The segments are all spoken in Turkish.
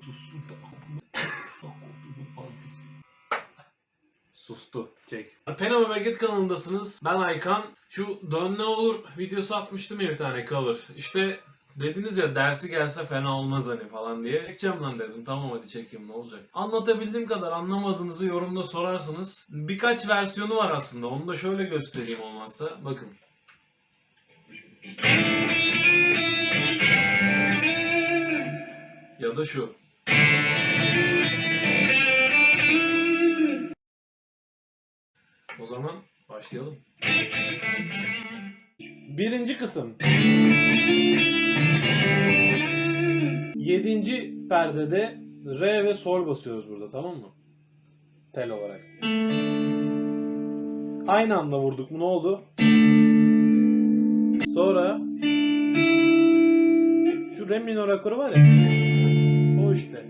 Sussun da Sustu. Çek. Pena ve Baget kanalındasınız. Ben Aykan. Şu Dön Ne Olur videosu atmıştım ya bir tane cover. İşte dediniz ya dersi gelse fena olmaz hani falan diye. Çekeceğim lan dedim. Tamam hadi çekeyim ne olacak. Anlatabildiğim kadar anlamadığınızı yorumda sorarsınız. Birkaç versiyonu var aslında. Onu da şöyle göstereyim olmazsa. Bakın. Da şu. O zaman başlayalım. Birinci kısım. Yedinci perdede re ve sol basıyoruz burada tamam mı? Tel olarak. Aynı anda vurduk mu ne oldu? Sonra şu re minor akoru var ya. İşte.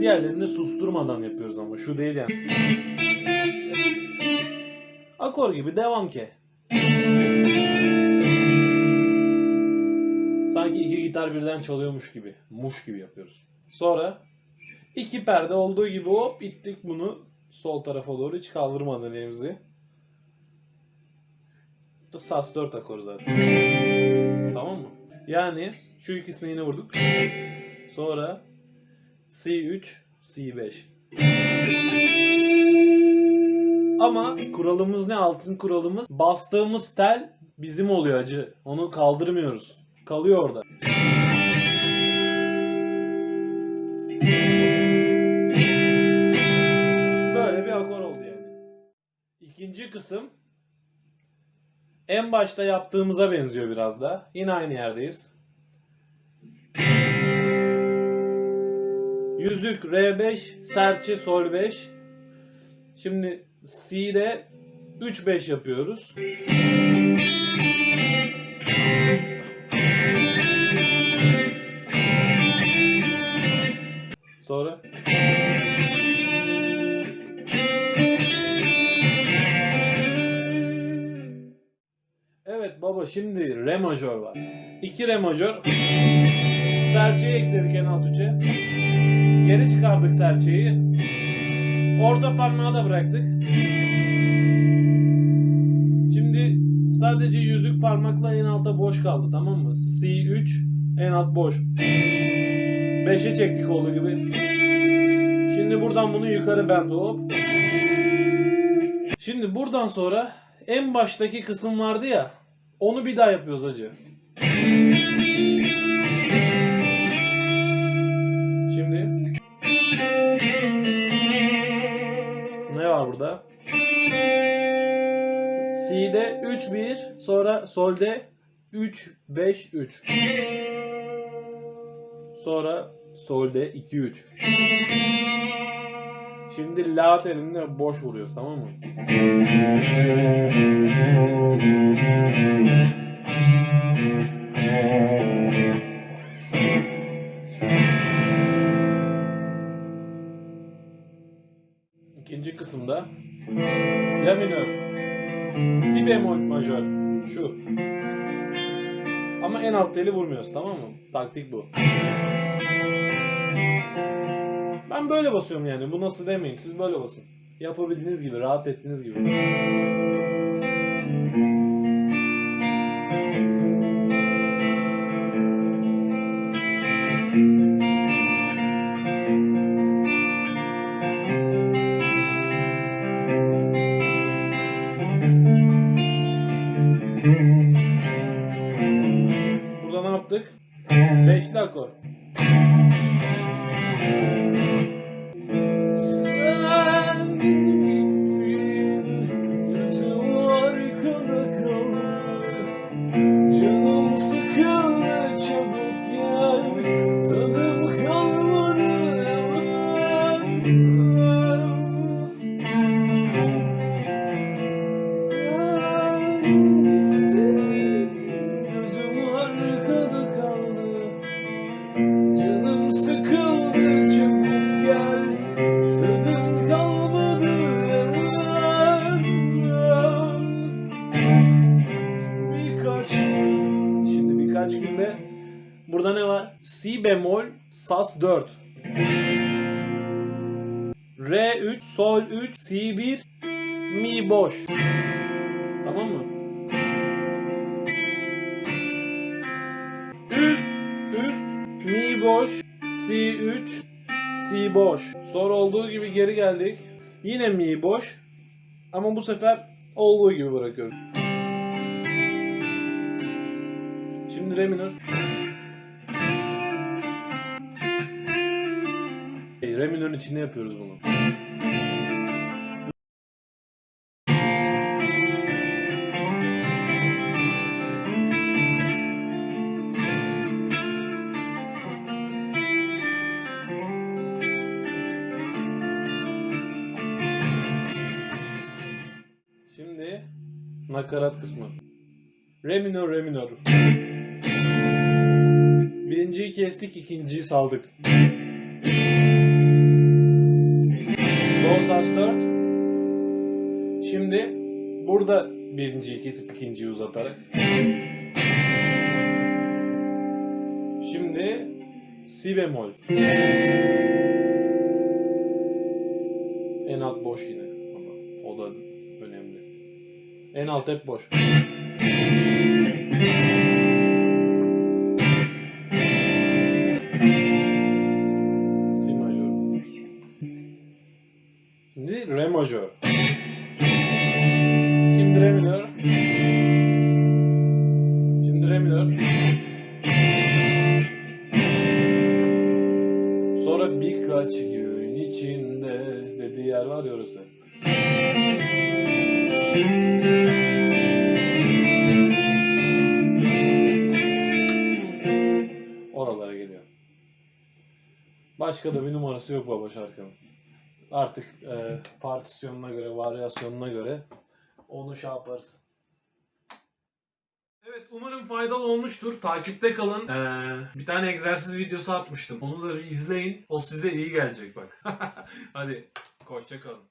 Diğerlerini susturmadan yapıyoruz ama şu değil yani. Akor gibi devam ki. Sanki iki gitar birden çalıyormuş gibi. Muş gibi yapıyoruz. Sonra iki perde olduğu gibi hop ittik bunu sol tarafa doğru hiç kaldırmadan elimizi. Bu Sas 4 akoru zaten. Tamam mı? Yani şu ikisini yine vurduk. Sonra C3, C5. Ama kuralımız ne? Altın kuralımız. Bastığımız tel bizim oluyor acı. Onu kaldırmıyoruz. Kalıyor orada. Kısım en başta yaptığımıza benziyor biraz da. Yine aynı yerdeyiz. Yüzük R5, serçe sol 5. Şimdi C'de 3-5 yapıyoruz. Baba şimdi re majör var. 2 re majör. Serçeyi ekledik en alt üçe. Geri çıkardık serçeyi. Orta parmağı da bıraktık. Şimdi sadece yüzük parmakla en altta boş kaldı tamam mı? C3 en alt boş. 5'e çektik olduğu gibi. Şimdi buradan bunu yukarı bend hop. Şimdi buradan sonra en baştaki kısım vardı ya. Onu bir daha yapıyoruz acı. Şimdi ne var burada? C'de 3 1 sonra solde 3 5 3. Sonra solde 2 3. Şimdi la telini boş vuruyoruz tamam mı? İkinci kısımda La minör Si bemol majör Şu Ama en alt teli vurmuyoruz tamam mı? Taktik bu Ben böyle basıyorum yani bu nasıl demeyin siz böyle basın Yapabildiğiniz gibi rahat ettiğiniz gibi Burada ne yaptık? Beşli akor. Sıkıldı çabuk gel. Tadım kalmadı Birkaç gün Şimdi birkaç günde. Burada ne var? Si bemol Sas 4 R3 Sol 3 Si1 Mi boş. Tamam mı? Üst Üst Mi boş si 3, si boş. Sonra olduğu gibi geri geldik. Yine mi boş. Ama bu sefer olduğu gibi bırakıyorum. Şimdi re minör. Re minörün içinde yapıyoruz bunu. Nakarat kısmı. Re minör, re minör. Birinciyi kestik, ikinciyi saldık. Do sas 4. Şimdi burada birinciyi kesip ikinciyi uzatarak. Şimdi si bemol. En alt boş yine. O da. En alt hep boş. Si majör. Şimdi re majör. Şimdi re minör. Şimdi re minör. Sonra birkaç gün içinde dediği yer var ya orası. Başka da bir numarası yok baba şarkının. Artık e, partisyonuna göre, varyasyonuna göre onu şey yaparız. Evet umarım faydalı olmuştur. Takipte kalın. Ee, bir tane egzersiz videosu atmıştım. Onu da bir izleyin. O size iyi gelecek bak. Hadi hoşça kalın.